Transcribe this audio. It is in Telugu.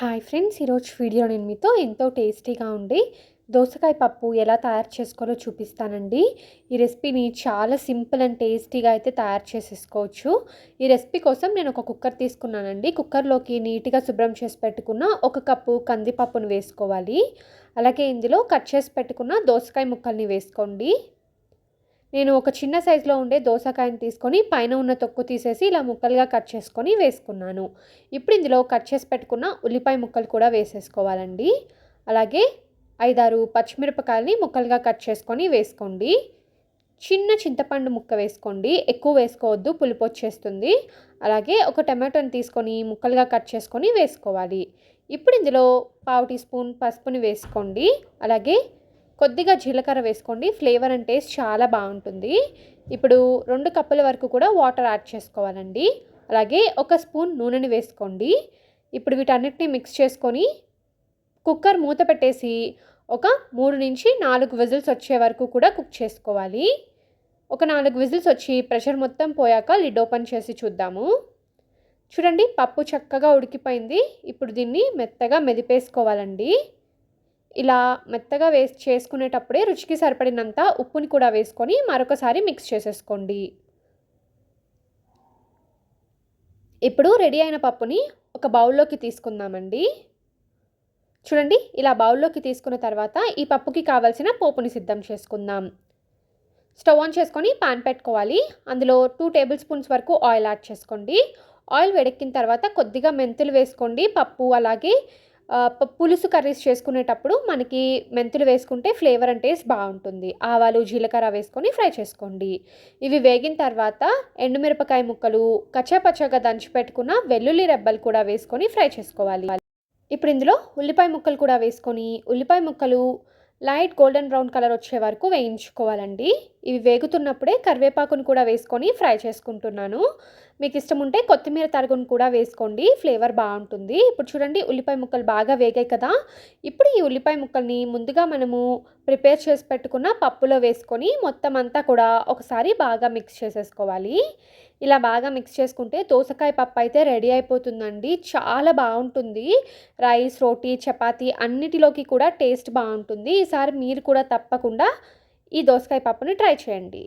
హాయ్ ఫ్రెండ్స్ ఈరోజు వీడియో నేను మీతో ఎంతో టేస్టీగా ఉండి దోసకాయ పప్పు ఎలా తయారు చేసుకోవాలో చూపిస్తానండి. ఈ రెసిపీని చాలా సింపుల్ అండ్ టేస్టీగా అయితే తయారు చేసేసుకోవచ్చు. ఈ రెసిపీ కోసం నేను ఒక కుక్కర్ తీసుకున్నానండి. కుక్కర్లోకి నీట్గా శుభ్రం చేసి పెట్టుకున్న ఒక కప్పు కందిపప్పును వేసుకోవాలి. అలాగే ఇందులో కట్ చేసి పెట్టుకున్న దోసకాయ ముక్కల్ని వేసుకోండి. నేను ఒక చిన్న సైజులో ఉండే దోసకాయని తీసుకొని పైన ఉన్న తొక్కు తీసేసి ఇలా ముక్కలుగా కట్ చేసుకొని వేసుకున్నాను. ఇప్పుడు ఇందులో కట్ చేసి పెట్టుకున్న ఉల్లిపాయ ముక్కలు కూడా వేసేసుకోవాలండి. అలాగే ఐదారు పచ్చిమిరపకాయలని ముక్కలుగా కట్ చేసుకొని వేసుకోండి. చిన్న చింతపండు ముక్క వేసుకోండి. ఎక్కువ వేసుకోవద్దు పులుపు వచ్చేస్తుంది. అలాగే ఒక టమాటోని తీసుకొని ముక్కలుగా కట్ చేసుకొని వేసుకోవాలి. ఇప్పుడు ఇందులో పావు టీ స్పూన్ పసుపుని వేసుకోండి. అలాగే కొద్దిగా జీలకర్ర వేసుకోండి. ఫ్లేవర్ అండ్ టేస్ట్ చాలా బాగుంటుంది. ఇప్పుడు రెండు కప్పుల వరకు కూడా వాటర్ యాడ్ చేసుకోవాలండి. అలాగే ఒక స్పూన్ నూనెని వేసుకోండి. ఇప్పుడు వీటన్నిటిని మిక్స్ చేసుకొని కుక్కర్ మూత పెట్టేసి ఒక మూడు నుంచి నాలుగు విజిల్స్ వచ్చే వరకు కూడా కుక్ చేసుకోవాలి. ఒక నాలుగు విజిల్స్ వచ్చి ప్రెషర్ మొత్తం పోయాక లిడ్ ఓపెన్ చేసి చూద్దాము. చూడండి పప్పు చక్కగా ఉడికిపోయింది. ఇప్పుడు దీన్ని మెత్తగా మెదిపేసుకోవాలండి. ఇలా మెత్తగా వేస్ చేసుకునేటప్పుడే రుచికి సరిపడినంత ఉప్పుని కూడా వేసుకొని మరొకసారి మిక్స్ చేసేసుకోండి. ఇప్పుడు రెడీ అయిన పప్పుని ఒక బౌల్లోకి తీసుకుందామండి. చూడండి ఇలా బౌల్లోకి తీసుకున్న తర్వాత ఈ పప్పుకి కావాల్సిన పోపుని సిద్ధం చేసుకుందాం. స్టవ్ ఆన్ చేసుకొని పాన్ పెట్టుకోవాలి. అందులో టూ టేబుల్ స్పూన్స్ వరకు ఆయిల్ యాడ్ చేసుకోండి. ఆయిల్ వేడెక్కిన తర్వాత కొద్దిగా మెంతులు వేసుకోండి. పప్పు అలాగే పులుసు కర్రీస్ చేసుకునేటప్పుడు మనకి మెంతులు వేసుకుంటే ఫ్లేవర్ అండ్ టేస్ట్ బాగుంటుంది. ఆవాలు జీలకర్ర వేసుకొని ఫ్రై చేసుకోండి. ఇవి వేగిన తర్వాత ఎండుమిరపకాయ ముక్కలు కచ్చాపచ్చగా దంచి పెట్టుకున్న వెల్లుల్లి రెబ్బలు కూడా వేసుకొని ఫ్రై చేసుకోవాలి. ఇప్పుడు ఇందులో ఉల్లిపాయ ముక్కలు కూడా వేసుకొని ఉల్లిపాయ ముక్కలు లైట్ గోల్డెన్ బ్రౌన్ కలర్ వచ్చే వరకు వేయించుకోవాలండి. ఇవి వేగుతున్నప్పుడే కరివేపాకును కూడా వేసుకొని ఫ్రై చేసుకుంటున్నాను. మీకు ఇష్టం ఉంటే కొత్తిమీర తరుగును కూడా వేసుకోండి ఫ్లేవర్ బాగుంటుంది. ఇప్పుడు చూడండి ఉల్లిపాయ ముక్కలు బాగా వేగాయి కదా. ఇప్పుడు ఈ ఉల్లిపాయ ముక్కల్ని ముందుగా మనము ప్రిపేర్ చేసి పెట్టుకున్న పప్పులో వేసుకొని మొత్తం అంతా కూడా ఒకసారి బాగా మిక్స్ చేసేసుకోవాలి. ఇలా బాగా మిక్స్ చేసుకుంటే దోసకాయ పప్పు అయితే రెడీ అయిపోతుందండి. చాలా బాగుంటుంది. రైస్ రోటీ చపాతీ అన్నిటిలోకి కూడా టేస్ట్ బాగుంటుంది. ఈసారి మీరు కూడా తప్పకుండా ఈ దోసకాయ పప్పుని ట్రై చేయండి.